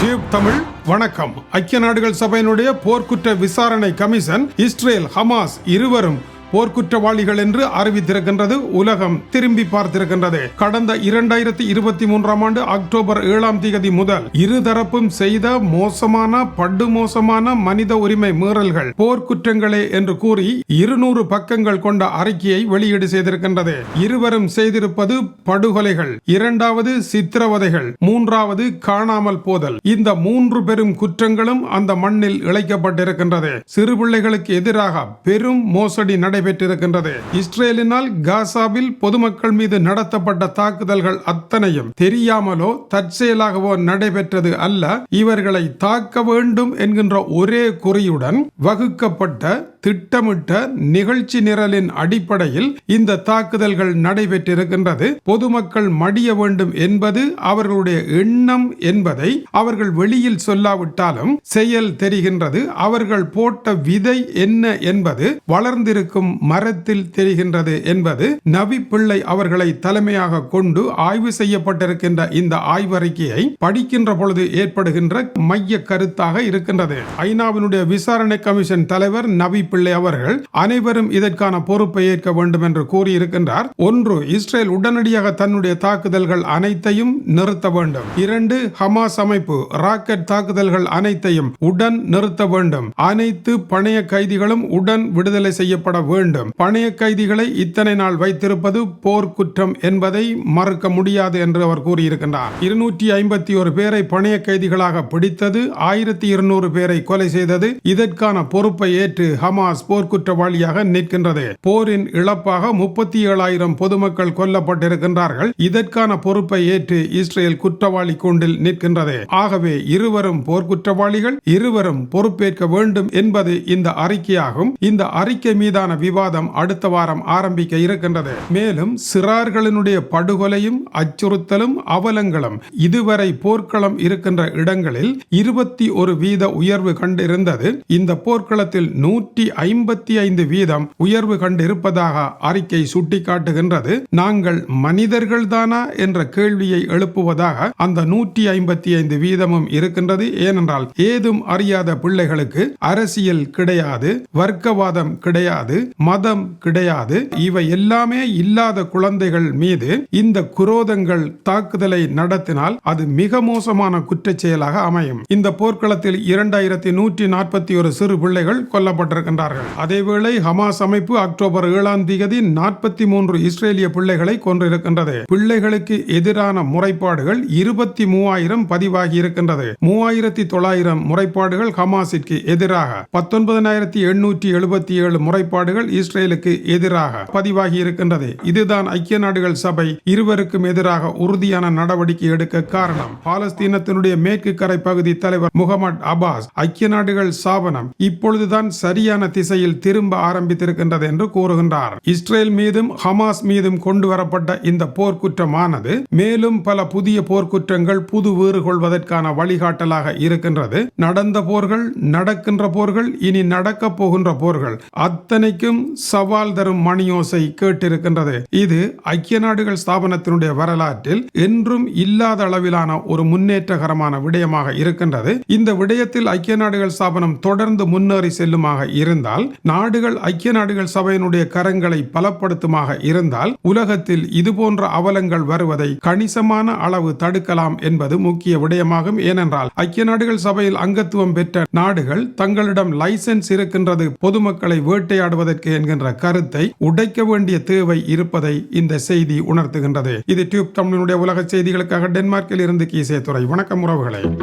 Tube Tamil வணக்கம். ஐக்கிய நாடுகள் சபையினுடைய போர்க்குற்ற விசாரணை கமிஷன் இஸ்ரேல் ஹமாஸ் இருவரும் போர்க்குற்றவாளிகள் என்று அறிவித்திருக்கின்றது. உலகம் திரும்பி பார்த்திருக்கின்றது. கடந்த இரண்டாயிரத்தி இருபத்தி மூன்றாம் ஆண்டு அக்டோபர் ஏழாம் தேதி முதல் இருதரப்பும் செய்த மோசமான படு மோசமான மனித உரிமை மீறல்கள் போர்க்குற்றங்களே என்று கூறி இருநூறு பக்கங்கள் கொண்ட அறிக்கையை வெளியீடு செய்திருக்கின்றது. இருவரும் செய்திருப்பது படுகொலைகள் இரண்டாவது சித்திரவதைகள் மூன்றாவது காணாமல் போதல். இந்த மூன்று பெரும் குற்றங்களும் அந்த மண்ணில் இழைக்கப்பட்டிருக்கின்றது. சிறு பிள்ளைகளுக்கு எதிராக பெரும் மோசடி நடை நடைபெற்றிருக்கின்றது. இஸ்ரேலினால் காசாவில் பொதுமக்கள் மீது நடத்தப்பட்ட தாக்குதல்கள் அத்தனையும் தெரியாமலோ தற்செயலாகவோ நடைபெற்றது அல்ல. இவர்களை தாக்க வேண்டும் என்கின்ற ஒரே குறியுடன் வகுக்கப்பட்ட திட்டமிட்ட நிகழ்ச்சி நிரலின் அடிப்படையில் இந்த தாக்குதல்கள் நடைபெற்றிருக்கின்றது. பொதுமக்கள் மடிய வேண்டும் என்பது அவர்களுடைய எண்ணம் என்பதை அவர்கள் வெளியில் சொல்லாவிட்டாலும் செயல் தெரிகின்றது. அவர்கள் போட்ட விதை என்ன என்பது வளர்ந்திருக்கும் மரத்தில் தெரிகின்றது என்பது நவி பிள்ளை அவர்களை தலைமையாக கொண்டு ஆய்வு செய்யப்பட்டிருக்கின்ற இந்த ஆய்வறிக்கையை படிக்கின்ற பொழுது ஏற்படுகின்ற மைய கருத்தாக இருக்கின்றது. ஐநாவினுடைய விசாரணை கமிஷன் தலைவர் நவி பிள்ளை அவர்கள் அனைவரும் இதற்கான பொறுப்பை ஏற்க வேண்டும் என்று கூறியிருக்கின்றார். ஒன்று இஸ்ரேல் உடனடியாக தன்னுடைய தாக்குதல்கள் அனைத்தையும் நிறுத்த வேண்டும். இரண்டு ஹமாஸ் அமைப்பு ராக்கெட் தாக்குதல்கள் அனைத்தையும் உடன் நிறுத்த வேண்டும். அனைத்து பணைய கைதிகளும் உடன் விடுதலை செய்யப்பட வேண்டும் பணைய கைதிகளை இத்தனை நாள் வைத்திருப்பது போர்க்குற்றம் என்பதை மறுக்க முடியாது என்று அவர் கூறியிருக்கின்றார். இருநூற்றி ஐம்பத்தி ஒரு பேரை பணைய கைதிகளாக பிடித்தது ஆயிரத்தி இருநூறு பேரை கொலை செய்தது இதற்கான பொறுப்பை ஏற்று ஹமாஸ் போர்க்குற்றவாளியாக நிற்கின்றது. போரின் இழப்பாக முப்பத்தி ஏழாயிரம் பொதுமக்கள் கொல்லப்பட்டிருக்கின்றார்கள். இதற்கான பொறுப்பை ஏற்று இஸ்ரேல் குற்றவாளி கூண்டில் நிற்கின்றது. ஆகவே இருவரும் போர்க்குற்றவாளிகள் இருவரும் பொறுப்பேற்க வேண்டும் என்பது இந்த அறிக்கையாகும். இந்த அறிக்கை மீதான விவாதம் அடுத்த வாரம் ஆரம்பிக்க இருக்கின்றது. மேலும் சிறார்களினுடைய படுகொலையும் அச்சுறுத்தலும் அவலங்களும் இதுவரை போர்க்களம் இருக்கின்ற இடங்களில் இருபத்தி ஒரு வீத உயர்வு கண்டிருந்தது. இந்த போர்க்களத்தில் நூற்றி ஐம்பத்தி ஐந்து வீதம் உயர்வு கண்டிருப்பதாக அறிக்கை சுட்டிக்காட்டுகின்றது. நாங்கள் மனிதர்கள்தானா என்ற கேள்வியை எழுப்புவதாக அந்த நூற்றி ஐம்பத்தி ஐந்து வீதமும் இருக்கின்றது. ஏனென்றால் ஏதும் அறியாத பிள்ளைகளுக்கு அரசியல் கிடையாது வர்க்கவாதம் கிடையாது மதம் கிடையாது. இவை எல்லாமே இல்லாத குழந்தைகள் மீது இந்த குரோதங்கள் தாக்குதலை நடத்தினால் அது மிக மோசமான குற்றச்செயலாக அமையும். இந்த போர்க்களத்தில் இரண்டாயிரத்தி நூற்றி நாற்பத்தி ஒரு சிறு பிள்ளைகள் கொல்லப்பட்டிருக்கின்றார்கள். அதேவேளை ஹமாஸ் அமைப்பு அக்டோபர் ஏழாம் தேதி நாற்பத்தி மூன்று இஸ்ரேலிய பிள்ளைகளை கொன்றிருக்கின்றது. பிள்ளைகளுக்கு எதிரான முறைப்பாடுகள் இருபத்தி மூவாயிரம் பதிவாகி இருக்கின்றது. மூவாயிரத்தி தொள்ளாயிரம் முறைப்பாடுகள் ஹமாஸிற்கு எதிராக. பத்தொன்பதனாயிரத்தி எண்ணூற்றி எழுபத்தி ஏழு முறைப்பாடுகள் இஸ்ரேலுக்கு எதிராக பதிவாகி இருக்கின்றது. இதுதான் ஐக்கிய நாடுகள் சபை இருவருக்கும் எதிராக உறுதியான நடவடிக்கை எடுக்க காரணம். பாலஸ்தீனத்தினுடைய மேற்கு கரை பகுதி தலைவர் முகமது அபாஸ் ஐக்கிய நாடுகள் ஸ்தாபனம் இப்பொழுதுதான் சரியான திசையில் திரும்ப ஆரம்பித்திருக்கின்றது என்று கூறுகின்றார். இஸ்ரேல் மீதும் ஹமாஸ் மீதும் கொண்டு வரப்பட்ட இந்த போர்க்குற்றமானது மேலும் பல புதிய போர்க்குற்றங்கள் புது வேறு கொள்வதற்கான வழிகாட்டலாக இருக்கின்றது. நடந்த போர்கள் நடக்கின்ற போர்கள் இனி நடக்கப் போகின்ற போர்கள் அத்தனைக்கும் பெரும் சவால் தரும் மணியோசை கேட்டிருக்கின்றது. இது ஐக்கிய நாடுகள் ஸ்தாபனத்தினுடைய வரலாற்றில் என்றும் இல்லாத அளவிலான ஒரு முன்னேற்றகரமான விடயமாக இருக்கின்றது. இந்த விடயத்தில் ஐக்கிய நாடுகள் ஸ்தாபனம் தொடர்ந்து முன்னேறி செல்லுமாக இருந்தால் நாடுகள் ஐக்கிய நாடுகள் சபையினுடைய கரங்களை பலப்படுத்துமாக இருந்தால் உலகத்தில் இதுபோன்ற அவலங்கள் வருவதை கணிசமான அளவு தடுக்கலாம் என்பது முக்கிய விடயமாகும். ஏனென்றால் ஐக்கிய நாடுகள் சபையில் அங்கத்துவம் பெற்ற நாடுகள் தங்களிடம் லைசன்ஸ் இருக்கின்றது. பொதுமக்களை வேட்டையாடுவதற்கு என்கின்ற கருத்தை உடைக்க வேண்டிய தேவை இருப்பதை இந்த செய்தி உணர்த்துகின்றது. இது டியூப் தமிழினுடைய உலக செய்திகளுக்காக டென்மார்க்கில் இருந்து கீசே துறை வணக்கம் உறவுகளை.